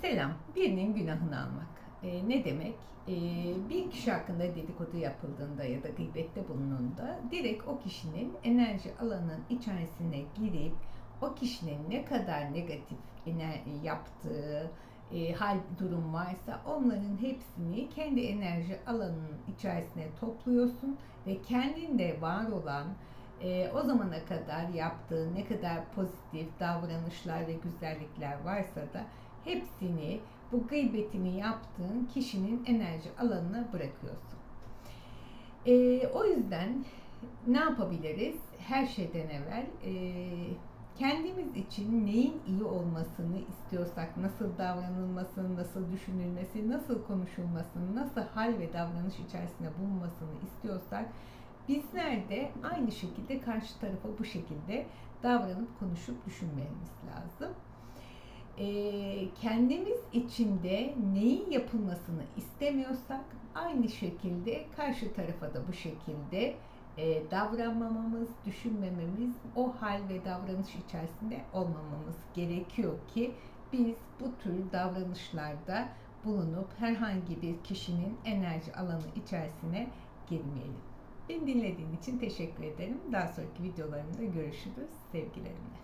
Selam. Birinin günahını almak. E, ne demek? E, bir kişi hakkında dedikodu yapıldığında ya da gıybette bulunduğunda direkt o kişinin enerji alanının içerisine girip o kişinin ne kadar negatif ener- yaptığı e, hal durum varsa onların hepsini kendi enerji alanının içerisine topluyorsun ve kendinde var olan e, o zamana kadar yaptığı ne kadar pozitif davranışlar ve güzellikler varsa da hepsini bu gıybetini yaptığın kişinin enerji alanına bırakıyorsun. Ee, o yüzden ne yapabiliriz? Her şeyden evvel e, kendimiz için neyin iyi olmasını istiyorsak, nasıl davranılmasını, nasıl düşünülmesi, nasıl konuşulmasını, nasıl hal ve davranış içerisinde bulunmasını istiyorsak bizler de aynı şekilde karşı tarafa bu şekilde davranıp konuşup düşünmemiz lazım e, kendimiz içinde neyin yapılmasını istemiyorsak aynı şekilde karşı tarafa da bu şekilde e, davranmamamız, düşünmememiz, o hal ve davranış içerisinde olmamamız gerekiyor ki biz bu tür davranışlarda bulunup herhangi bir kişinin enerji alanı içerisine girmeyelim. Beni dinlediğin için teşekkür ederim. Daha sonraki videolarımda görüşürüz. Sevgilerimle.